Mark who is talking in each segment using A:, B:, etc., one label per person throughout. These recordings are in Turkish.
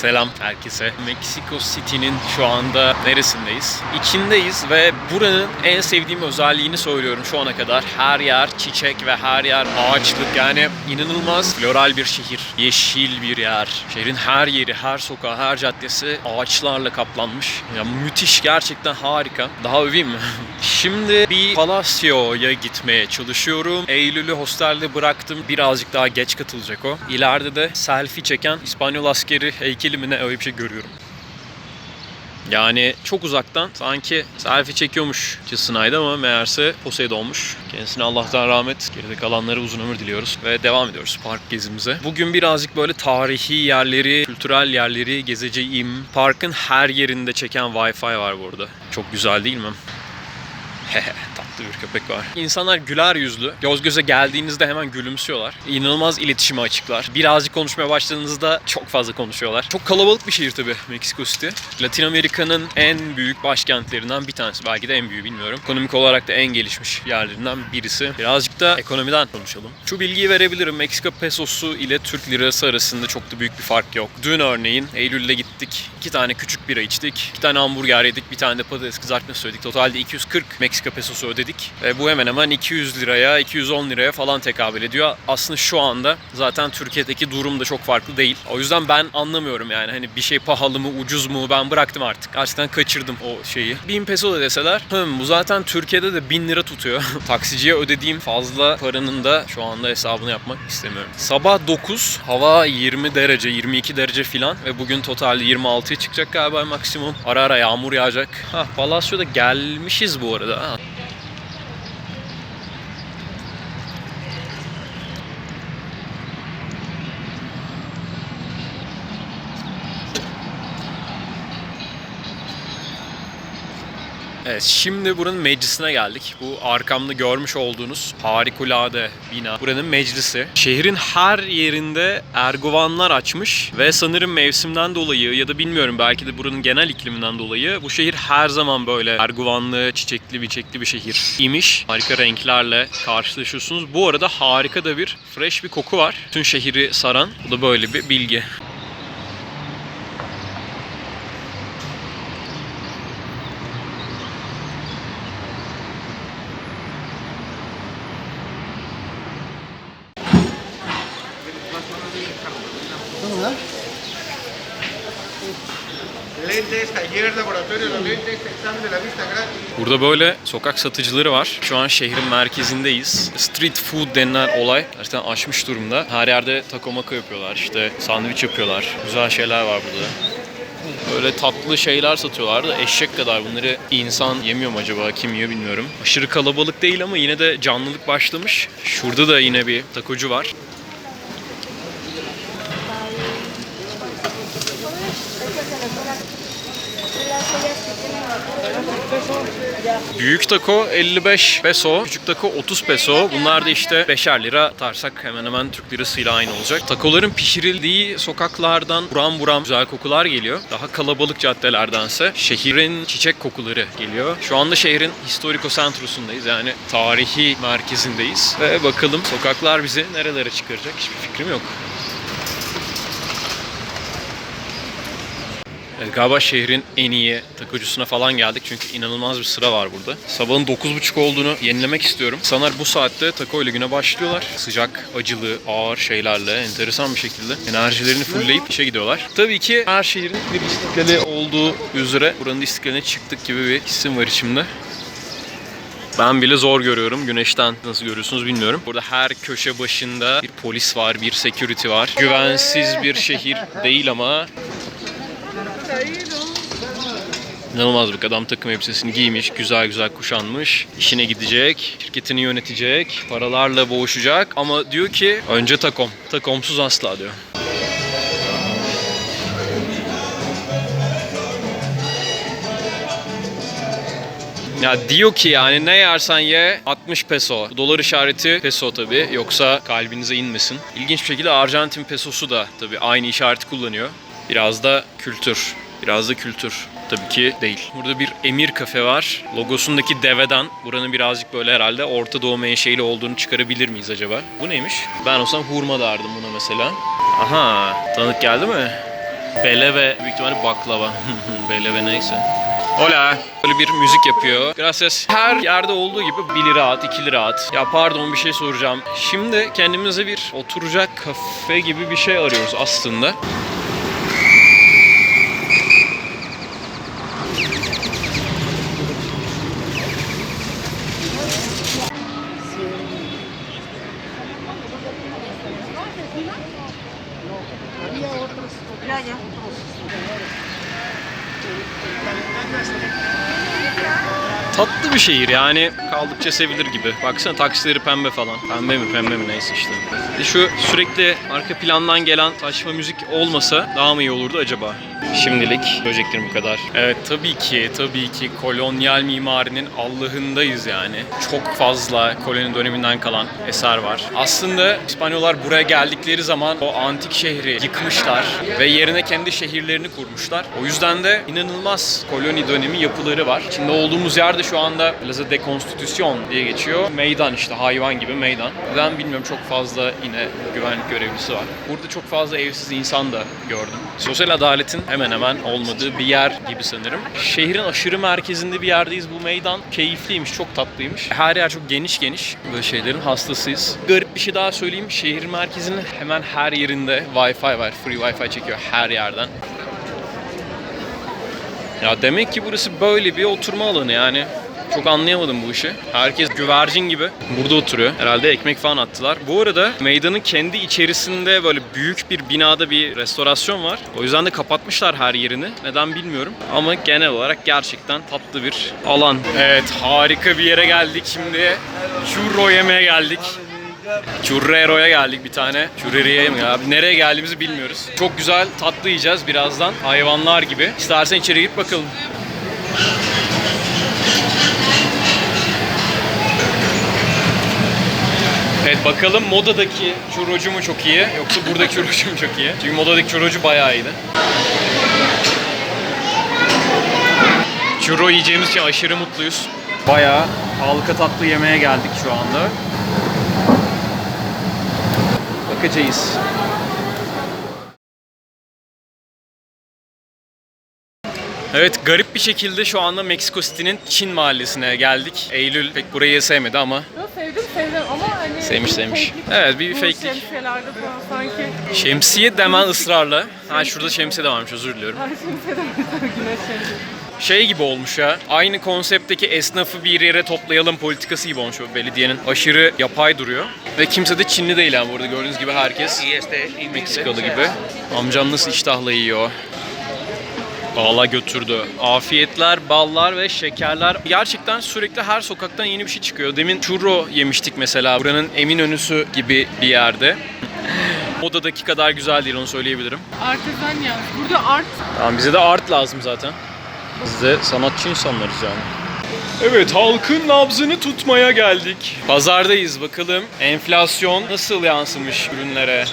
A: Selam herkese. Mexico City'nin şu anda neresindeyiz? İçindeyiz ve buranın en sevdiğim özelliğini söylüyorum şu ana kadar. Her yer çiçek ve her yer ağaçlık. Yani inanılmaz floral bir şehir. Yeşil bir yer. Şehrin her yeri, her sokağı, her caddesi ağaçlarla kaplanmış. Ya müthiş gerçekten harika. Daha öveyim mi? Şimdi bir Palacio'ya gitmeye çalışıyorum. Eylül'ü hostelde bıraktım. Birazcık daha geç katılacak o. İleride de selfie çeken İspanyol askeri heykeli mi ne öyle bir şey görüyorum. Yani çok uzaktan sanki selfie çekiyormuşçasınaydı ama meğerse Poseidon'muş. Kendisine Allah'tan rahmet, geride kalanlara uzun ömür diliyoruz ve devam ediyoruz park gezimize. Bugün birazcık böyle tarihi yerleri, kültürel yerleri gezeceğim. Parkın her yerinde çeken Wi-Fi var burada. Çok güzel değil mi? Tatlı bir köpek var. İnsanlar güler yüzlü. Göz göze geldiğinizde hemen gülümsüyorlar. İnanılmaz iletişime açıklar. Birazcık konuşmaya başladığınızda çok fazla konuşuyorlar. Çok kalabalık bir şehir tabii Meksiko City. Latin Amerika'nın en büyük başkentlerinden bir tanesi. Belki de en büyüğü bilmiyorum. Ekonomik olarak da en gelişmiş yerlerinden birisi. Birazcık da ekonomiden konuşalım. Şu bilgiyi verebilirim. Meksika pesosu ile Türk lirası arasında çok da büyük bir fark yok. Dün örneğin Eylül'de gittik. iki tane küçük bira içtik. iki tane hamburger yedik. Bir tane de patates kızartma söyledik. Totalde 240 Meksika pesosu ödedik. Ve bu hemen hemen 200 liraya, 210 liraya falan tekabül ediyor. Aslında şu anda zaten Türkiye'deki durum da çok farklı değil. O yüzden ben anlamıyorum yani hani bir şey pahalı mı, ucuz mu ben bıraktım artık. Gerçekten kaçırdım o şeyi. 1000 peso da deseler, hım bu zaten Türkiye'de de 1000 lira tutuyor. Taksiciye ödediğim fazla paranın da şu anda hesabını yapmak istemiyorum. Sabah 9, hava 20 derece, 22 derece filan ve bugün totalde 26'ya çıkacak galiba maksimum. Ara ara yağmur yağacak. Hah, Palacio'da gelmişiz bu arada. Ha. Evet, şimdi buranın meclisine geldik. Bu arkamda görmüş olduğunuz harikulade bina. Buranın meclisi. Şehrin her yerinde erguvanlar açmış ve sanırım mevsimden dolayı ya da bilmiyorum belki de buranın genel ikliminden dolayı bu şehir her zaman böyle erguvanlı, çiçekli, biçekli bir şehir imiş. Harika renklerle karşılaşıyorsunuz. Bu arada harika da bir fresh bir koku var. Tüm şehri saran. Bu da böyle bir bilgi.
B: Lentes, taller, laboratorio, los lentes, examen de la vista gratis.
A: Burada böyle sokak satıcıları var. Şu an şehrin merkezindeyiz. Street food denilen olay gerçekten aşmış durumda. Her yerde taco maco yapıyorlar. işte sandviç yapıyorlar. Güzel şeyler var burada. Böyle tatlı şeyler satıyorlar da eşek kadar bunları insan yemiyor mu acaba kim yiyor bilmiyorum. Aşırı kalabalık değil ama yine de canlılık başlamış. Şurada da yine bir takocu var. Büyük taco 55 peso, küçük taco 30 peso. Bunlar da işte 5'er lira tarsak hemen hemen Türk lirasıyla aynı olacak. Takoların pişirildiği sokaklardan buram buram güzel kokular geliyor. Daha kalabalık caddelerdense şehrin çiçek kokuları geliyor. Şu anda şehrin historiko centrosundayız yani tarihi merkezindeyiz. Ve bakalım sokaklar bizi nerelere çıkaracak hiçbir fikrim yok. Galiba şehrin en iyi takıcısına falan geldik çünkü inanılmaz bir sıra var burada. Sabahın 9.30 olduğunu yenilemek istiyorum. İnsanlar bu saatte taco ile güne başlıyorlar. Sıcak, acılı, ağır şeylerle enteresan bir şekilde enerjilerini fullleyip işe gidiyorlar. Tabii ki her şehrin bir istiklali olduğu üzere buranın istiklaline çıktık gibi bir hissim var içimde. Ben bile zor görüyorum. Güneşten nasıl görüyorsunuz bilmiyorum. Burada her köşe başında bir polis var, bir security var. Güvensiz bir şehir değil ama İnanılmaz bir adam takım elbisesini giymiş, güzel güzel kuşanmış. işine gidecek, şirketini yönetecek, paralarla boğuşacak ama diyor ki önce takom. Takomsuz asla diyor. Ya diyor ki yani ne yersen ye 60 peso. Dolar işareti peso tabi yoksa kalbinize inmesin. İlginç bir şekilde Arjantin pesosu da tabi aynı işareti kullanıyor. Biraz da kültür. Biraz da kültür. Tabii ki değil. Burada bir Emir kafe var. Logosundaki deveden buranın birazcık böyle herhalde Orta Doğu menşeili olduğunu çıkarabilir miyiz acaba? Bu neymiş? Ben olsam hurma derdim buna mesela. Aha tanıdık geldi mi? Beleve büyük ihtimalle baklava. Beleve neyse. Hola. Böyle bir müzik yapıyor. Gracias. Her yerde olduğu gibi 1 lira at, 2 lira at. Ya pardon bir şey soracağım. Şimdi kendimize bir oturacak kafe gibi bir şey arıyoruz aslında. Tatlı bir şehir yani kaldıkça sevilir gibi. Baksana taksileri pembe falan. Pembe mi pembe mi neyse işte. E Şu sürekli arka plandan gelen saçma müzik olmasa daha mı iyi olurdu acaba? Şimdilik söyleyeceklerim bu kadar. Evet tabii ki tabii ki kolonyal mimarinin Allah'ındayız yani. Çok fazla koloni döneminden kalan eser var. Aslında İspanyollar buraya geldikleri zaman o antik şehri yıkmışlar ve yerine kendi şehirlerini kurmuşlar. O yüzden de inanılmaz koloni dönemi yapıları var. Şimdi olduğumuz yerde şu anda Plaza de Constitución diye geçiyor. Meydan işte hayvan gibi meydan. Ben bilmiyorum çok fazla yine güvenlik görevlisi var. Burada çok fazla evsiz insan da gördüm. Sosyal adaletin hemen hemen olmadığı bir yer gibi sanırım. Şehrin aşırı merkezinde bir yerdeyiz. Bu meydan keyifliymiş, çok tatlıymış. Her yer çok geniş geniş. Böyle şeylerin hastasıyız. Garip bir şey daha söyleyeyim. Şehir merkezinin hemen her yerinde Wi-Fi var. Free Wi-Fi çekiyor her yerden. Ya demek ki burası böyle bir oturma alanı yani. Çok anlayamadım bu işi. Herkes güvercin gibi burada oturuyor. Herhalde ekmek falan attılar. Bu arada meydanın kendi içerisinde böyle büyük bir binada bir restorasyon var. O yüzden de kapatmışlar her yerini. Neden bilmiyorum. Ama genel olarak gerçekten tatlı bir alan. Evet harika bir yere geldik şimdi. Churro yemeye geldik. Churrero'ya geldik bir tane. Churreria'ya mı ya? Nereye geldiğimizi bilmiyoruz. Çok güzel tatlı yiyeceğiz birazdan. Hayvanlar gibi. İstersen içeri git bakalım. Evet bakalım modadaki churrocu mu çok iyi yoksa buradaki churrocu mu çok iyi? Çünkü modadaki churrocu bayağı iyiydi. Churro yiyeceğimiz için aşırı mutluyuz. Bayağı halka tatlı yemeğe geldik şu anda. Bakacağız. Evet garip bir şekilde şu anda Meksiko City'nin Çin mahallesine geldik. Eylül pek burayı sevmedi ama
C: Yo, sevdim sevdim ama hani...
A: Sevmiş, sevmiş.
C: fake'lik-
A: Evet, bir
C: Bu
A: fake'lik.
C: Şemsiyelerde falan sanki...
A: şemsiye demen ısrarla. Ha şurada şemsiye de varmış özür diliyorum.
C: Her şemsiyeden güneş şemsiye.
A: Şey gibi olmuş ya. Aynı konseptteki esnafı bir yere toplayalım politikası gibi olmuş o belediyenin. Aşırı yapay duruyor. Ve kimse de Çinli değil yani burada gördüğünüz gibi herkes Meksikalı gibi. Amcam nasıl iştahla yiyor. Valla götürdü. Afiyetler, ballar ve şekerler. Gerçekten sürekli her sokaktan yeni bir şey çıkıyor. Demin churro yemiştik mesela. Buranın Eminönüsü gibi bir yerde. Modadaki kadar güzel değil onu söyleyebilirim.
C: Artizan yaz. Burada art
A: Tamam bize de art lazım zaten. Biz de sanatçı insanlarız yani. Evet halkın nabzını tutmaya geldik. Pazardayız bakalım enflasyon nasıl yansımış ürünlere.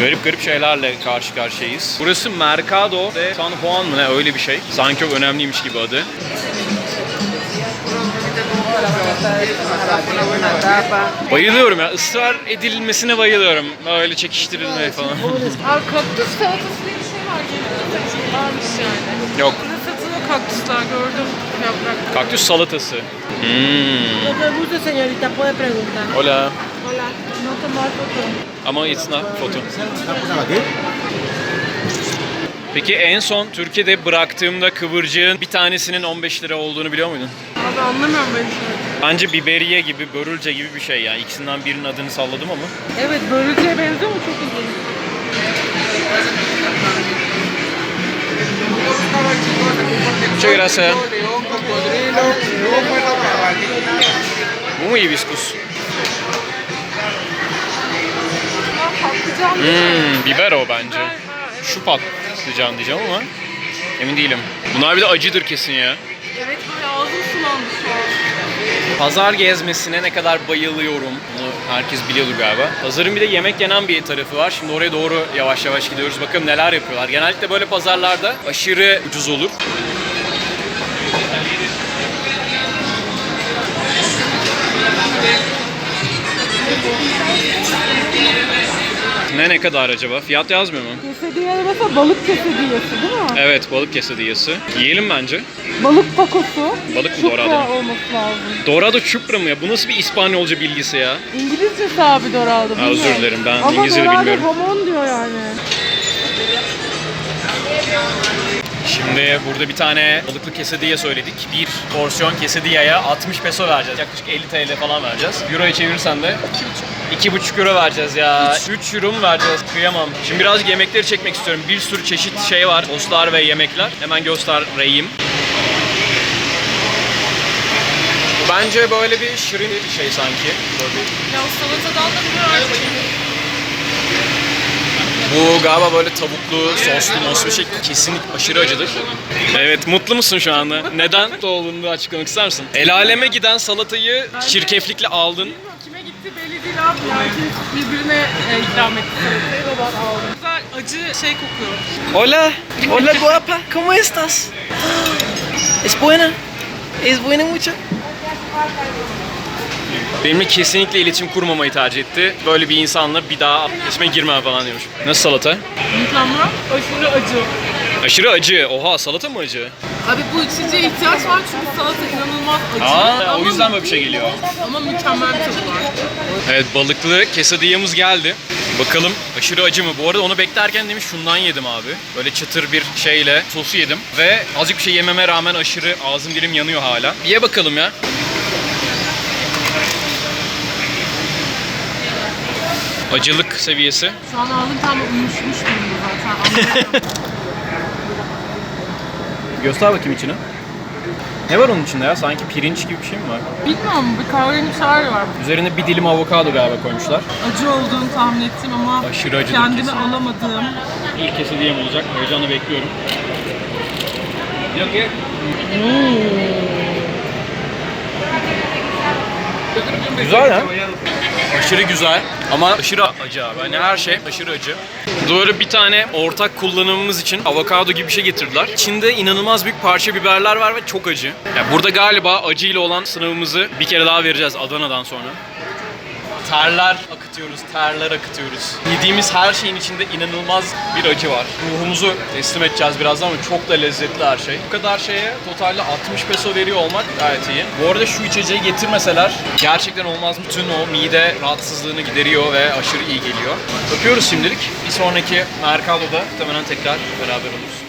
A: Garip garip şeylerle karşı karşıyayız. Burası Mercado de San Juan mı ne öyle bir şey. Sanki çok önemliymiş gibi adı. Bayılıyorum ya ısrar edilmesine bayılıyorum. Böyle çekiştirilmeye falan.
C: Aa, kaktüs salatası diye bir şey var. Varmış yani.
A: Yok
C: satılıyor kaktüsler gördüm. Yaprak.
A: kaktüs salatası. Hmm. Hola.
D: Hola, tomar foto.
A: Ama it's not foto. Peki en son Türkiye'de bıraktığımda kıvırcığın bir tanesinin 15 lira olduğunu biliyor muydun?
C: Abi anlamıyorum ben şunu.
A: Bence biberiye gibi, börülce gibi bir şey yani. İkisinden birinin adını salladım ama.
C: Evet börülceye benziyor mu çok ilginç.
A: Muchas gracias.
B: León, cocodrilo,
C: patlıcan.
A: Hmm, biber o bence.
C: Ha, evet.
A: Şu patlıcan diyeceğim ama emin değilim. Bunlar bir de acıdır kesin ya.
C: Evet böyle ağzım sulandı şu an.
A: Pazar gezmesine ne kadar bayılıyorum. Bunu herkes biliyordur galiba. Pazarın bir de yemek yenen bir tarafı var. Şimdi oraya doğru yavaş yavaş gidiyoruz. Bakalım neler yapıyorlar. Genellikle böyle pazarlarda aşırı ucuz olur. Ne Quesadilla ne kadar acaba? Fiyat yazmıyor mu?
C: Quesadilla mesela balık quesadillası değil mi?
A: Evet balık quesadillası. Yiyelim bence.
C: Balık takosu.
A: Balık mı
C: Çupra
A: Dorado?
C: olması lazım.
A: Dorado Chupra mı ya? Bu nasıl bir İspanyolca bilgisi ya?
C: İngilizcesi abi Dorado.
A: Ha, özür
C: bilmiyorum.
A: dilerim, ben
C: Ama
A: İngilizce de
C: Dorado
A: bilmiyorum.
C: Ramon diyor yani.
A: Şimdi burada bir tane balıklı quesadilla söyledik. Bir porsiyon quesadilla'ya 60 peso vereceğiz. Yaklaşık 50 TL falan vereceğiz. Euro'ya çevirirsen de 2,5 euro vereceğiz ya. 3 euro mu vereceğiz? Kıyamam. Şimdi birazcık yemekleri çekmek istiyorum. Bir sürü çeşit şey var. Soslar ve yemekler. Hemen göstereyim. Bence böyle bir şirin bir şey sanki. Böyle bir-
C: Ya salatadan da biraz
A: Bu galiba böyle tavuklu, soslu, moslu bir şey. Kesinlikle aşırı acıdır. Evet, mutlu musun şu anda? Neden mutlu olduğunu açıklamak ister misin? El aleme giden salatayı çirkeflikle aldın.
C: Kime gitti belli değil abi. Herkes birbirine e, ikram etti ben aldım. Güzel acı şey kokuyor.
E: Hola, hola guapa, ¿cómo estás? ¿Es buena? ¿Es buena mucho?
A: Benimle kesinlikle iletişim kurmamayı tercih etti. Böyle bir insanla bir daha iletişime girmem falan diyormuş. Nasıl salata?
C: Mükemmel. Aşırı acı.
A: Aşırı acı. Oha salata mı acı?
C: Abi bu içeceğe ihtiyaç var çünkü salata inanılmaz acı.
A: Aa, o yüzden böyle bir şey geliyor.
C: Ama mükemmel bir tadı var.
A: Evet balıklı quesadillamız geldi. Bakalım aşırı acı mı? Bu arada onu beklerken demiş şundan yedim abi. Böyle çıtır bir şeyle sosu yedim. Ve azıcık bir şey yememe rağmen aşırı ağzım dilim yanıyor hala. Bir ye bakalım ya. Acılık seviyesi.
C: Şu an ağzım tam uyuşmuş durumda zaten.
A: Göster bakayım içini. Ne var onun içinde ya? Sanki pirinç gibi bir şey mi var?
C: Bilmiyorum bir kahverengi çay var.
A: Üzerine bir dilim avokado galiba koymuşlar.
C: Acı olduğunu tahmin ettim ama
A: Aşırı acıdır
C: kendimi
A: kesin.
C: alamadığım.
A: İlk quesadillam olacak. Heyecanla bekliyorum. Yok ya. Güzel ya. Aşırı güzel ama aşırı acı abi. Hani her şey aşırı acı. Doğru bir tane ortak kullanımımız için avokado gibi bir şey getirdiler. İçinde inanılmaz büyük parça biberler var ve çok acı. Yani burada galiba acıyla olan sınavımızı bir kere daha vereceğiz Adana'dan sonra. Terler akıtıyoruz, terler akıtıyoruz. Yediğimiz her şeyin içinde inanılmaz bir acı var. Ruhumuzu teslim edeceğiz birazdan ama çok da lezzetli her şey. Bu kadar şeye totalde 60 peso veriyor olmak gayet iyi. Bu arada şu içeceği getirmeseler gerçekten olmaz. Bütün o mide rahatsızlığını gideriyor ve aşırı iyi geliyor. Öpüyoruz şimdilik. Bir sonraki Mercado'da muhtemelen tekrar beraber oluruz.